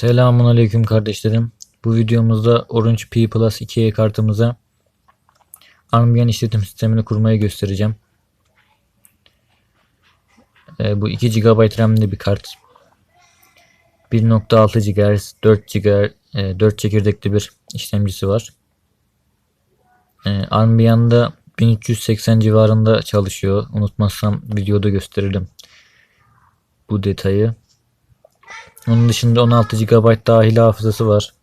Selamun Aleyküm kardeşlerim. Bu videomuzda Orange P Plus 2E kartımıza Armbian işletim sistemini kurmayı göstereceğim. Ee, bu 2 GB RAM'li bir kart. 1.6 GHz, 4 GHz, 4 çekirdekli bir işlemcisi var. Ee, Armbian'da 1380 civarında çalışıyor. Unutmazsam videoda gösteririm bu detayı. Onun dışında 16 GB dahil hafızası var.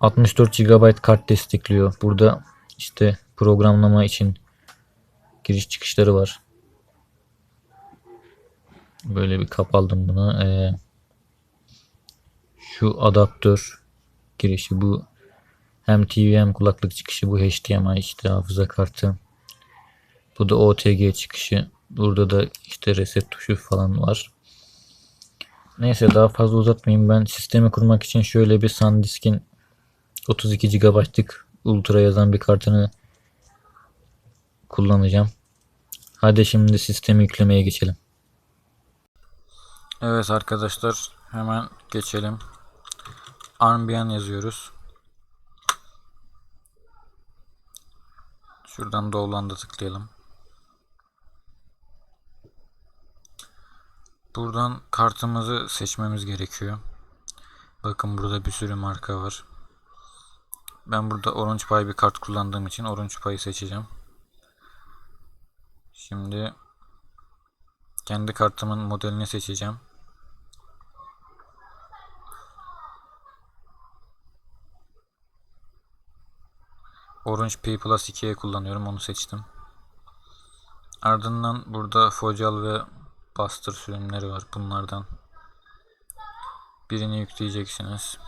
64 GB kart destekliyor. Burada işte programlama için giriş çıkışları var. Böyle bir kap aldım buna. Ee, şu adaptör girişi bu hem TV hem kulaklık çıkışı bu HDMI işte hafıza kartı. Bu da OTG çıkışı. Burada da işte reset tuşu falan var. Neyse daha fazla uzatmayayım. Ben sistemi kurmak için şöyle bir SanDisk'in 32 GB'lık Ultra yazan bir kartını kullanacağım. Hadi şimdi sistemi yüklemeye geçelim. Evet arkadaşlar hemen geçelim. Armbian yazıyoruz. Şuradan Download'a tıklayalım. Buradan kartımızı seçmemiz gerekiyor. Bakın burada bir sürü marka var. Ben burada Orange Pay bir kart kullandığım için Orange Pay'ı seçeceğim. Şimdi kendi kartımın modelini seçeceğim. Orange P Plus 2'ye kullanıyorum. Onu seçtim. Ardından burada Focal ve Buster sürümleri var. Bunlardan birini yükleyeceksiniz.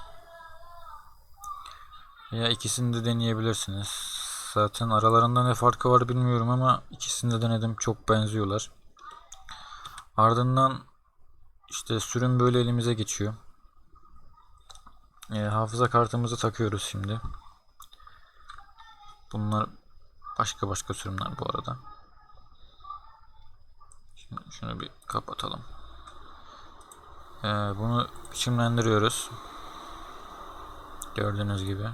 Ya ikisini de deneyebilirsiniz. Zaten aralarında ne farkı var bilmiyorum ama ikisini de denedim. Çok benziyorlar. Ardından işte sürüm böyle elimize geçiyor. E, hafıza kartımızı takıyoruz şimdi. Bunlar başka başka sürümler bu arada. Şunu bir kapatalım. Ee, bunu biçimlendiriyoruz. Gördüğünüz gibi.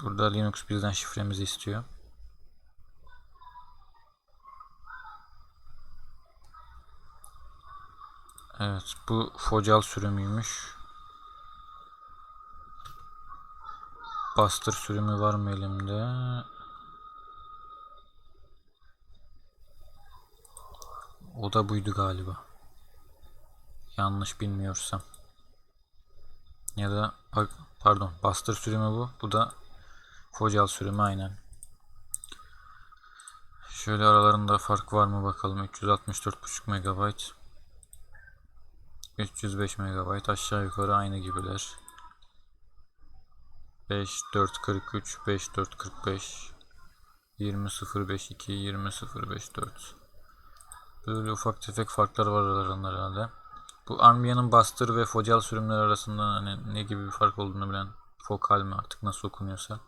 Burada Linux bizden şifremizi istiyor. Evet bu Focal sürümüymüş. Bastır sürümü var mı elimde? O da buydu galiba. Yanlış bilmiyorsam. Ya da pardon bastır sürümü bu. Bu da Focal sürümü aynen. Şöyle aralarında fark var mı bakalım. 364.5 MB 305 MB aşağı yukarı aynı gibiler. 5 4 43 5 4 45 20 0 5 2 20 0 5 4 Böyle ufak tefek farklar var aralarında herhalde. Bu Armia'nın Buster ve Focal sürümleri arasında hani ne gibi bir fark olduğunu bilen Fokal mi artık nasıl okunuyorsa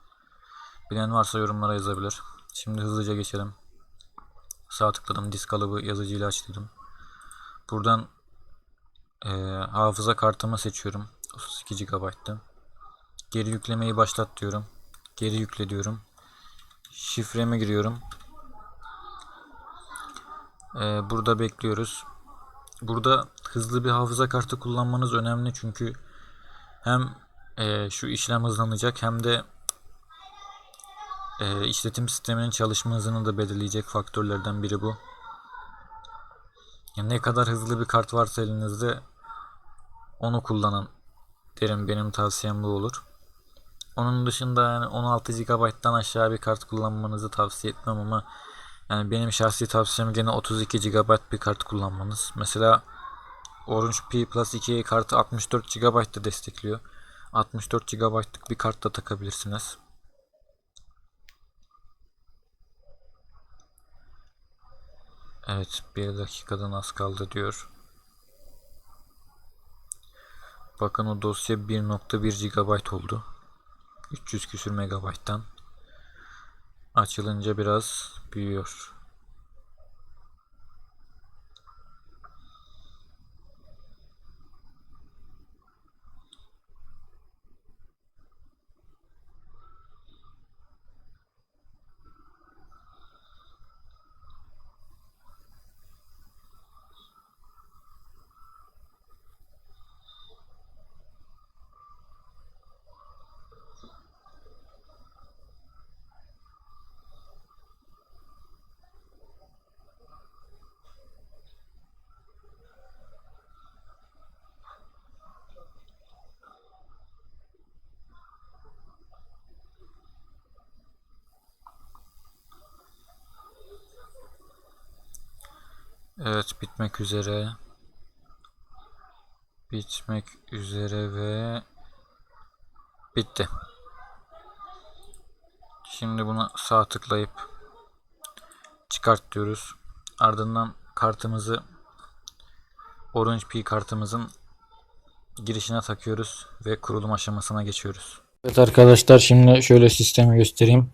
bilen varsa yorumlara yazabilir. Şimdi hızlıca geçelim. Sağ tıkladım disk kalıbı yazıcıyla aç dedim. Buradan e, hafıza kartımı seçiyorum. 32 GB'tı. Geri yüklemeyi başlat diyorum. Geri yükle diyorum. Şifremi giriyorum. Ee, burada bekliyoruz. Burada hızlı bir hafıza kartı kullanmanız önemli çünkü hem e, şu işlem hızlanacak hem de e, işletim sisteminin çalışma hızını da belirleyecek faktörlerden biri bu. Ne kadar hızlı bir kart varsa elinizde onu kullanın derim benim tavsiyem bu olur. Onun dışında yani 16 GB'dan aşağı bir kart kullanmanızı tavsiye etmem ama yani benim şahsi tavsiyem gene 32 GB bir kart kullanmanız. Mesela Orange P Plus 2 kartı 64 GB da destekliyor. 64 GB'lık bir kart da takabilirsiniz. Evet bir dakikadan az kaldı diyor. Bakın o dosya 1.1 GB oldu. 300 küsür megabayttan açılınca biraz Deus. Evet bitmek üzere. Bitmek üzere ve bitti. Şimdi buna sağ tıklayıp çıkart diyoruz. Ardından kartımızı Orange Pi kartımızın girişine takıyoruz ve kurulum aşamasına geçiyoruz. Evet arkadaşlar şimdi şöyle sistemi göstereyim.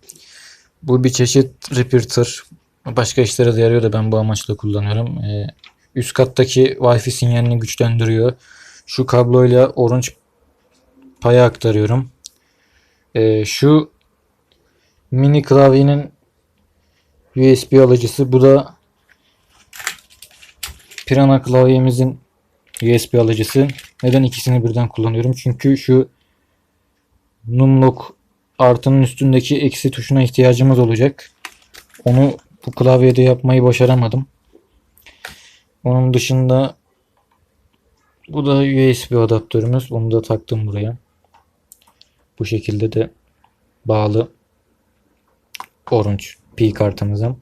Bu bir çeşit repeater. Başka işlere de yarıyor da ben bu amaçla kullanıyorum. Ee, üst kattaki Wi-Fi sinyalini güçlendiriyor. Şu kabloyla Orange Pi'ye aktarıyorum. Ee, şu mini klavyenin USB alıcısı. Bu da Pirana klavyemizin USB alıcısı. Neden ikisini birden kullanıyorum? Çünkü şu numlock artının üstündeki eksi tuşuna ihtiyacımız olacak. Onu bu klavyede yapmayı başaramadım. Onun dışında bu da USB adaptörümüz. Onu da taktım buraya. Bu şekilde de bağlı Orange Pi kartımıza.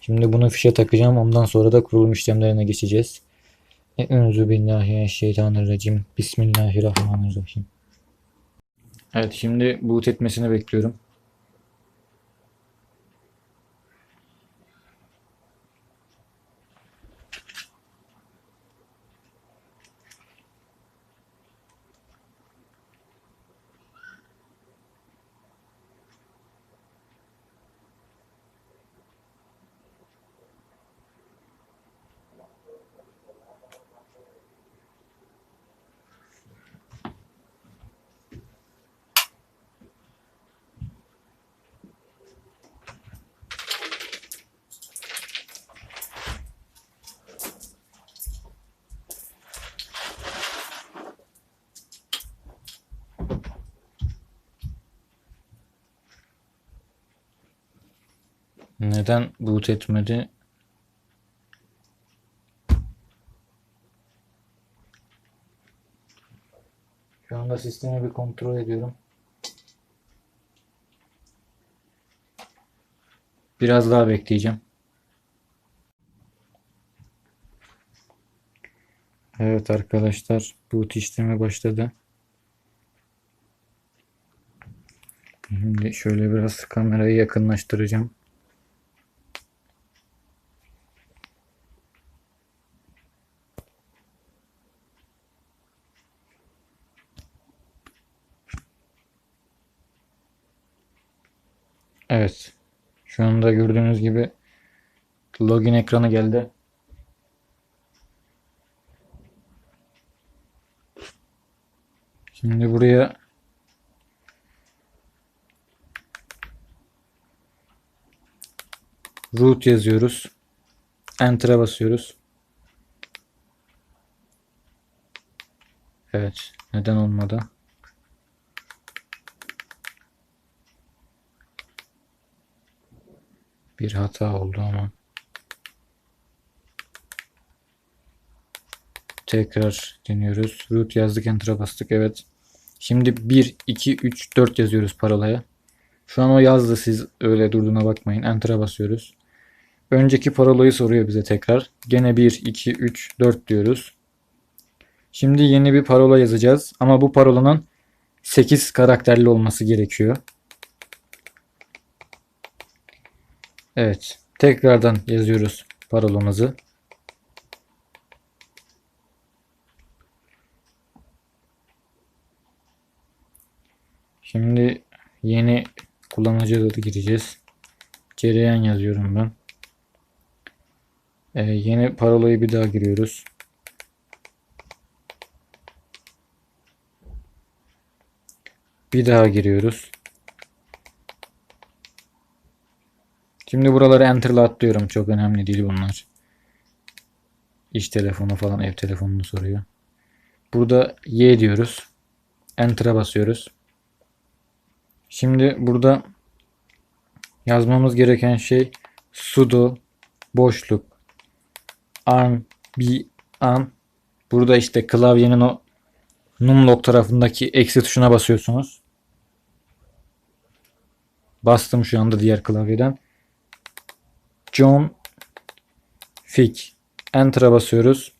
Şimdi bunu fişe takacağım. Ondan sonra da kurulum işlemlerine geçeceğiz. Euzu billahi mineşşeytanirracim. Bismillahirrahmanirrahim. Evet şimdi boot etmesini bekliyorum. Neden boot etmedi? Şu anda sistemi bir kontrol ediyorum. Biraz daha bekleyeceğim. Evet arkadaşlar boot işlemi başladı. Şimdi şöyle biraz kamerayı yakınlaştıracağım. Evet. Şu anda gördüğünüz gibi login ekranı geldi. Şimdi buraya root yazıyoruz. Enter'a basıyoruz. Evet. Neden olmadı? Bir hata oldu ama. Tekrar deniyoruz. Root yazdık, enter'a bastık. Evet. Şimdi 1, 2, 3, 4 yazıyoruz parolaya. Şu an o yazdı siz öyle durduğuna bakmayın. Enter'a basıyoruz. Önceki parolayı soruyor bize tekrar. Gene 1, 2, 3, 4 diyoruz. Şimdi yeni bir parola yazacağız. Ama bu parolanın 8 karakterli olması gerekiyor. Evet. Tekrardan yazıyoruz parolamızı. Şimdi yeni kullanıcı adı gireceğiz. Cereyan yazıyorum ben. Ee, yeni parolayı bir daha giriyoruz. Bir daha giriyoruz. Şimdi buraları enter'la atlıyorum. Çok önemli değil bunlar. İş telefonu falan ev telefonunu soruyor. Burada Y diyoruz. Enter'a basıyoruz. Şimdi burada yazmamız gereken şey sudo boşluk arm bir an burada işte klavyenin o numlock tarafındaki eksi tuşuna basıyorsunuz. Bastım şu anda diğer klavyeden. John Fick Enter'a basıyoruz.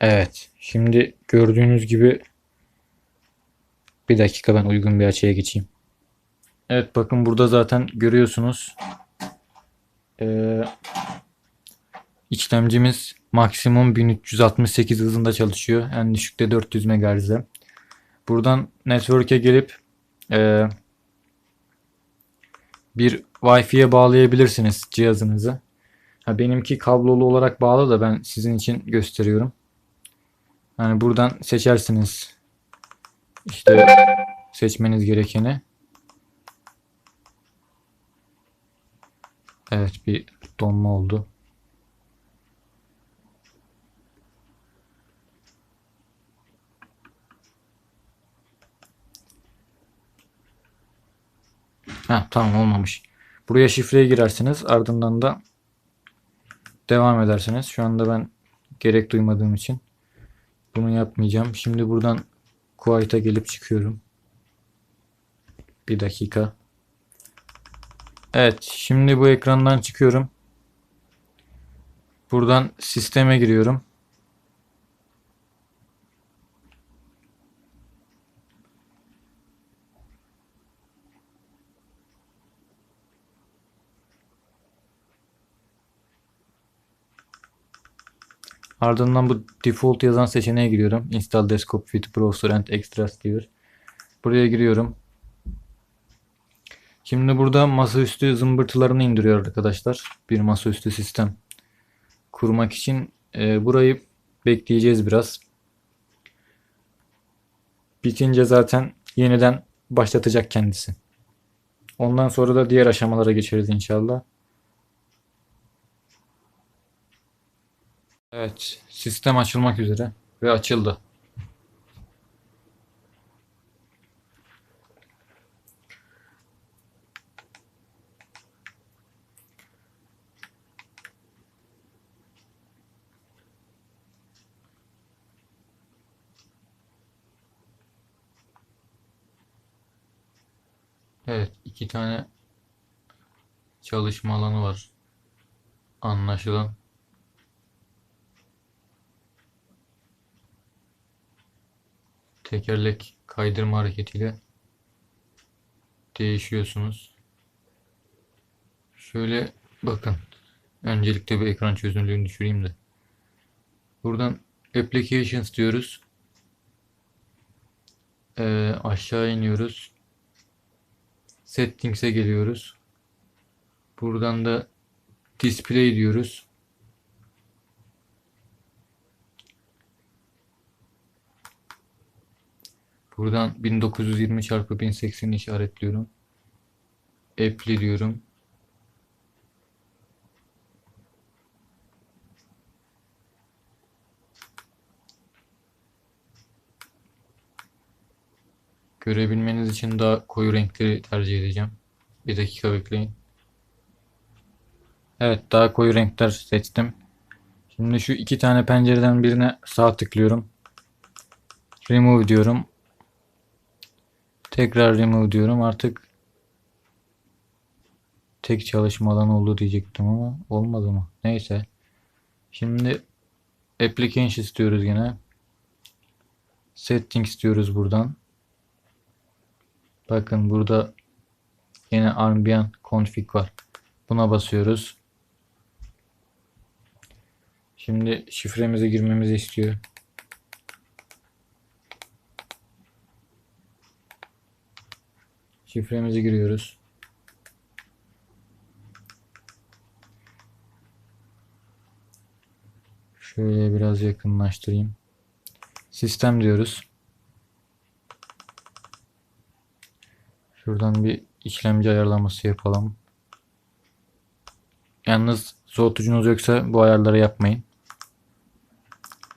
Evet. Şimdi gördüğünüz gibi bir dakika ben uygun bir açıya geçeyim. Evet bakın burada zaten görüyorsunuz. Ee, işlemcimiz maksimum 1368 hızında çalışıyor. En düşükte 400 MHz'de. Buradan network'e gelip e, bir Wi-Fi'ye bağlayabilirsiniz cihazınızı. Ha, benimki kablolu olarak bağlı da ben sizin için gösteriyorum. Yani buradan seçersiniz. İşte seçmeniz gerekeni. Evet bir donma oldu. Heh, tamam olmamış. Buraya şifreyi girersiniz. Ardından da devam edersiniz. Şu anda ben gerek duymadığım için bunu yapmayacağım. Şimdi buradan Quiet'a gelip çıkıyorum. Bir dakika. Evet, şimdi bu ekrandan çıkıyorum. Buradan sisteme giriyorum. Ardından bu default yazan seçeneğe giriyorum. Install desktop with browser and extras diyor. Buraya giriyorum. Şimdi burada masaüstü zımbırtılarını indiriyor arkadaşlar. Bir masaüstü sistem kurmak için e, burayı bekleyeceğiz biraz. Bitince zaten yeniden başlatacak kendisi. Ondan sonra da diğer aşamalara geçeriz inşallah. Evet, sistem açılmak üzere ve açıldı. Evet, iki tane çalışma alanı var. Anlaşılan. Tekerlek kaydırma hareketiyle değişiyorsunuz. Şöyle bakın. Öncelikle bir ekran çözünürlüğünü düşüreyim de. Buradan Applications diyoruz. Ee, aşağı iniyoruz. Settings'e geliyoruz. Buradan da Display diyoruz. Buradan 1920 çarpı 1080'i işaretliyorum. Apply diyorum. Görebilmeniz için daha koyu renkleri tercih edeceğim. Bir dakika bekleyin. Evet daha koyu renkler seçtim. Şimdi şu iki tane pencereden birine sağ tıklıyorum. Remove diyorum. Tekrar remove diyorum. Artık tek çalışma alanı oldu diyecektim ama olmadı mı? Neyse. Şimdi application istiyoruz yine. Settings istiyoruz buradan. Bakın burada yine Armbian config var. Buna basıyoruz. Şimdi şifremize girmemizi istiyor. Şifremizi giriyoruz. Şöyle biraz yakınlaştırayım. Sistem diyoruz. Şuradan bir işlemci ayarlaması yapalım. Yalnız soğutucunuz yoksa bu ayarları yapmayın.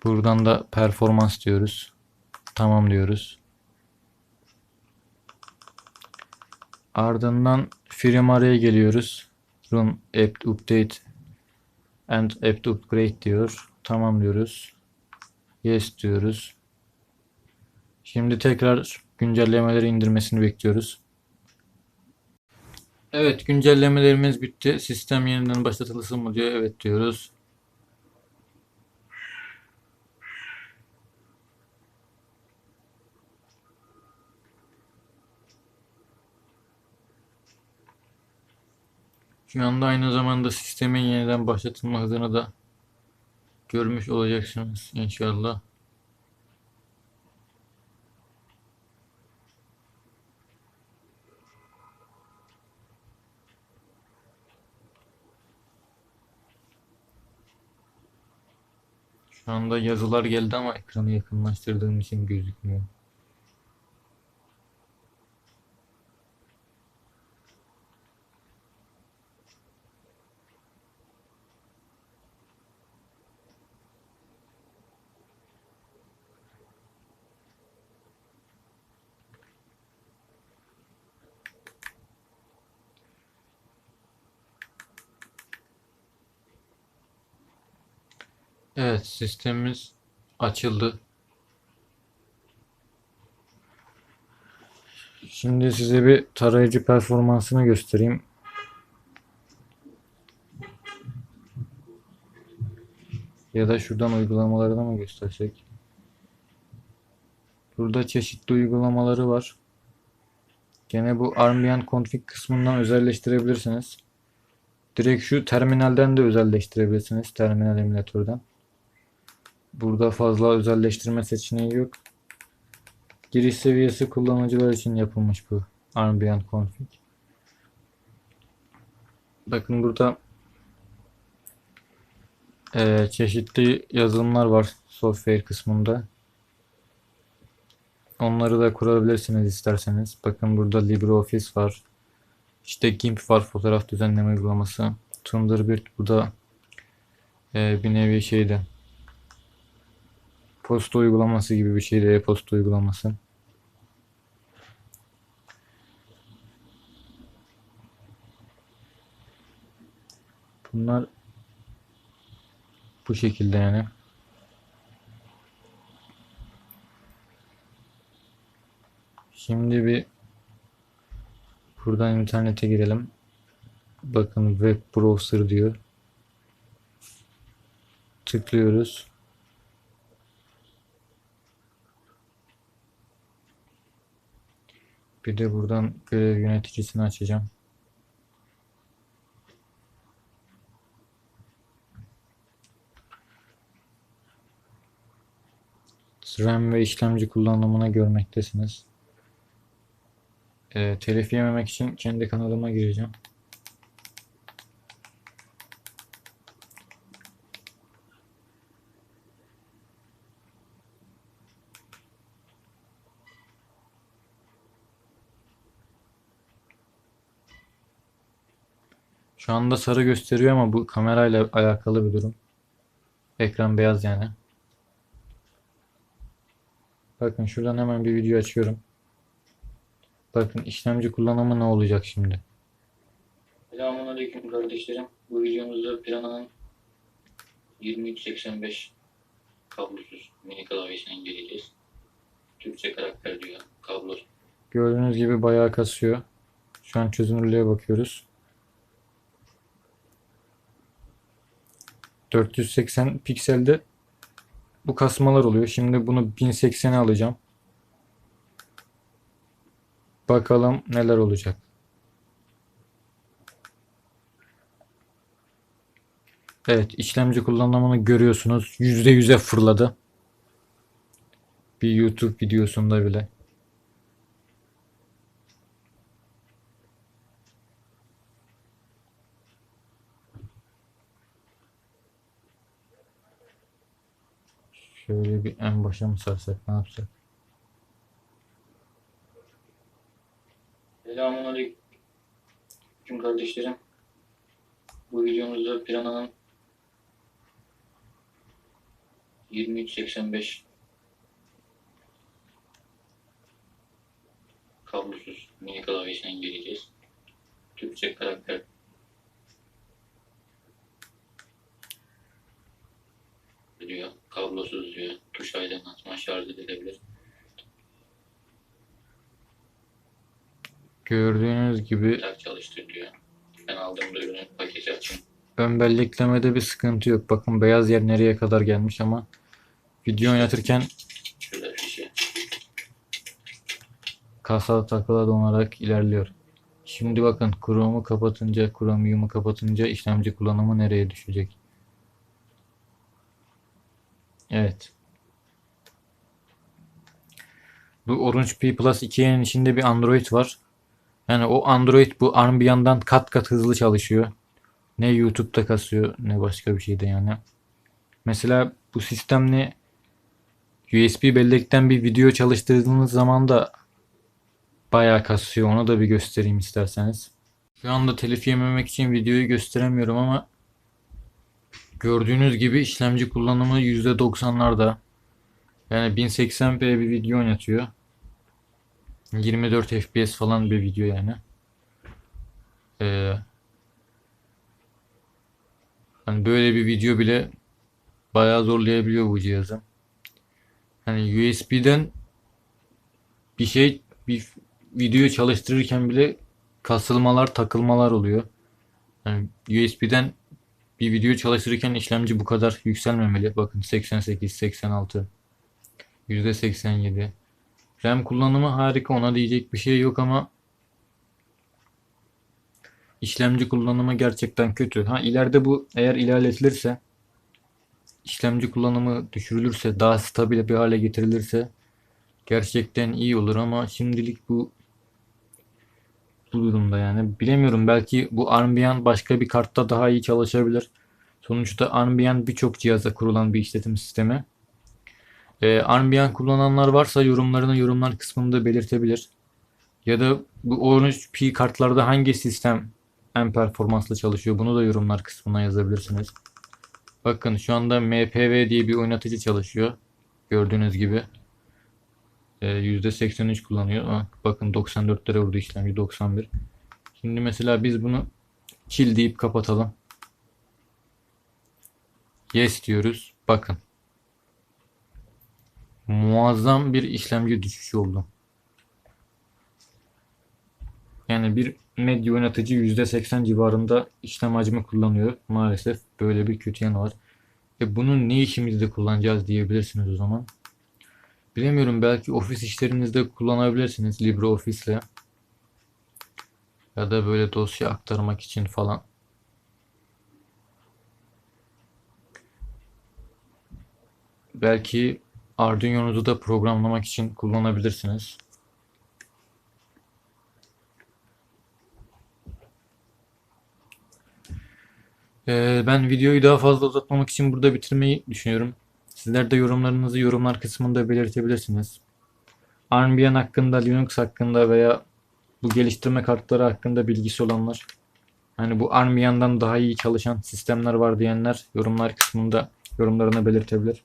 Buradan da performans diyoruz. Tamam diyoruz. Ardından firmware'e geliyoruz. Run apt update and apt upgrade diyor. Tamam diyoruz. Yes diyoruz. Şimdi tekrar güncellemeleri indirmesini bekliyoruz. Evet güncellemelerimiz bitti. Sistem yeniden başlatılsın mı diyor. Evet diyoruz. Şu anda aynı zamanda sistemin yeniden başlatılma hızını da görmüş olacaksınız inşallah. Şu anda yazılar geldi ama ekranı yakınlaştırdığım için gözükmüyor. Evet, sistemimiz açıldı. Şimdi size bir tarayıcı performansını göstereyim. Ya da şuradan uygulamalarını mı göstersek? Burada çeşitli uygulamaları var. Gene bu Armbian config kısmından özelleştirebilirsiniz. Direkt şu terminalden de özelleştirebilirsiniz. Terminal emülatörden. Burada fazla özelleştirme seçeneği yok. Giriş seviyesi kullanıcılar için yapılmış bu Armbian config. Bakın burada eee, çeşitli yazılımlar var software kısmında. Onları da kurabilirsiniz isterseniz. Bakın burada LibreOffice var. İşte GIMP var fotoğraf düzenleme uygulaması. Thunderbird bu da eee, bir nevi şeydi. Posta uygulaması gibi bir şeydi. E-posta uygulaması. Bunlar bu şekilde yani. Şimdi bir buradan internete girelim. Bakın web browser diyor. Tıklıyoruz. Bir de buradan görev yöneticisini açacağım. RAM ve işlemci kullanımını görmektesiniz. Ee, telif yememek için kendi kanalıma gireceğim. Şu anda sarı gösteriyor ama bu kamerayla alakalı bir durum. Ekran beyaz yani. Bakın şuradan hemen bir video açıyorum. Bakın işlemci kullanımı ne olacak şimdi? Selamünaleyküm kardeşlerim. Bu videomuzda Plana'nın 2385 kablosuz mini klavyesini inceleyeceğiz. Türkçe karakter diyor. Kablo. Gördüğünüz gibi bayağı kasıyor. Şu an çözünürlüğe bakıyoruz. 480 pikselde bu kasmalar oluyor. Şimdi bunu 1080'e alacağım. Bakalım neler olacak. Evet işlemci kullanımını görüyorsunuz. %100'e fırladı. Bir YouTube videosunda bile. Şöyle bir en başa mı sarsak ne yapsak? Selamünaleyküm kardeşlerim. Bu videomuzda Plana'nın 2385 kablosuz mini klavyesini inceleyeceğiz. Türkçe karakter diyor. Kablosuz diyor. Tuş aydınlatma şarj edilebilir. Gördüğünüz gibi tak çalıştır diyor. Ben aldığım ürünü paketi açayım. ön belleklemede bir sıkıntı yok. Bakın beyaz yer nereye kadar gelmiş ama video oynatırken kasa takıla donarak ilerliyor. Şimdi bakın Chrome'u kapatınca, Chromium'u kapatınca işlemci kullanımı nereye düşecek? Evet. Bu Orange Pi Plus 2'nin içinde bir Android var. Yani o Android bu ARM bir yandan kat kat hızlı çalışıyor. Ne YouTube'da kasıyor ne başka bir şeyde yani. Mesela bu sistemle USB bellekten bir video çalıştırdığınız zaman da bayağı kasıyor. Onu da bir göstereyim isterseniz. Şu anda telif yememek için videoyu gösteremiyorum ama gördüğünüz gibi işlemci kullanımı %90'larda. Yani 1080p bir video oynatıyor. 24 FPS falan bir video yani. Ee, hani böyle bir video bile bayağı zorlayabiliyor bu cihazı. Hani USB'den bir şey bir video çalıştırırken bile kasılmalar, takılmalar oluyor. Yani USB'den bir video çalıştırırken işlemci bu kadar yükselmemeli. Bakın 88, 86, %87. RAM kullanımı harika ona diyecek bir şey yok ama işlemci kullanımı gerçekten kötü. Ha ileride bu eğer ilerletilirse işlemci kullanımı düşürülürse daha stabil bir hale getirilirse gerçekten iyi olur ama şimdilik bu bu durumda yani bilemiyorum belki bu Armbian başka bir kartta daha iyi çalışabilir. Sonuçta Armbian birçok cihaza kurulan bir işletim sistemi. Ee, Armbian kullananlar varsa yorumlarını yorumlar kısmında belirtebilir. Ya da bu Orange Pi kartlarda hangi sistem en performanslı çalışıyor bunu da yorumlar kısmına yazabilirsiniz. Bakın şu anda MPV diye bir oynatıcı çalışıyor. Gördüğünüz gibi. Ee, %83 kullanıyor. Ha, bakın 94 lira vurdu işlemci 91. Şimdi mesela biz bunu kill deyip kapatalım. Yes diyoruz. Bakın. Muazzam bir işlemci düşüşü oldu. Yani bir medya oynatıcı %80 civarında işlem hacmi kullanıyor. Maalesef böyle bir kötü yanı var. E bunu ne işimizde kullanacağız diyebilirsiniz o zaman. Bilemiyorum belki ofis işlerinizde kullanabilirsiniz LibreOffice ile. Ya da böyle dosya aktarmak için falan. Belki Arduino'nuzu da programlamak için kullanabilirsiniz. Ee, ben videoyu daha fazla uzatmamak için burada bitirmeyi düşünüyorum. Sizler de yorumlarınızı yorumlar kısmında belirtebilirsiniz. Armbian hakkında, Linux hakkında veya bu geliştirme kartları hakkında bilgisi olanlar, hani bu Armbian'dan daha iyi çalışan sistemler var diyenler yorumlar kısmında yorumlarını belirtebilir.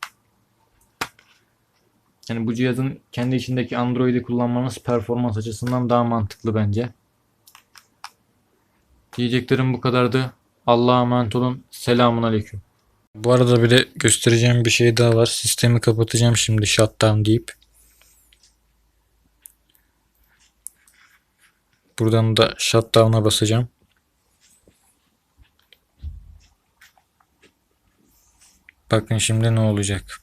Yani bu cihazın kendi içindeki Android'i kullanmanız performans açısından daha mantıklı bence. Diyeceklerim bu kadardı. Allah'a emanet olun. Selamun Aleyküm. Bu arada bir de göstereceğim bir şey daha var. Sistemi kapatacağım şimdi shutdown deyip. Buradan da shutdown'a basacağım. Bakın şimdi ne olacak.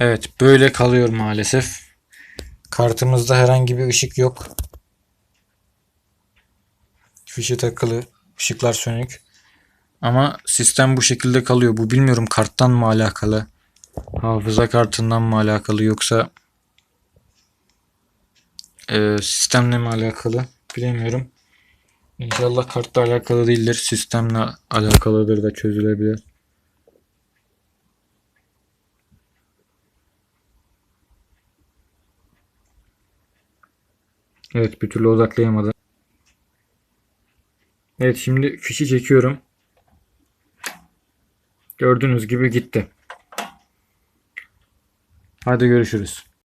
Evet böyle kalıyor maalesef. Kartımızda herhangi bir ışık yok. Fişi takılı. ışıklar sönük. Ama sistem bu şekilde kalıyor. Bu bilmiyorum karttan mı alakalı? Hafıza kartından mı alakalı yoksa e, sistemle mi alakalı? Bilemiyorum. İnşallah kartla alakalı değildir. Sistemle alakalıdır da çözülebilir. Evet bir türlü odaklayamadım. Evet şimdi fişi çekiyorum. Gördüğünüz gibi gitti. Hadi görüşürüz.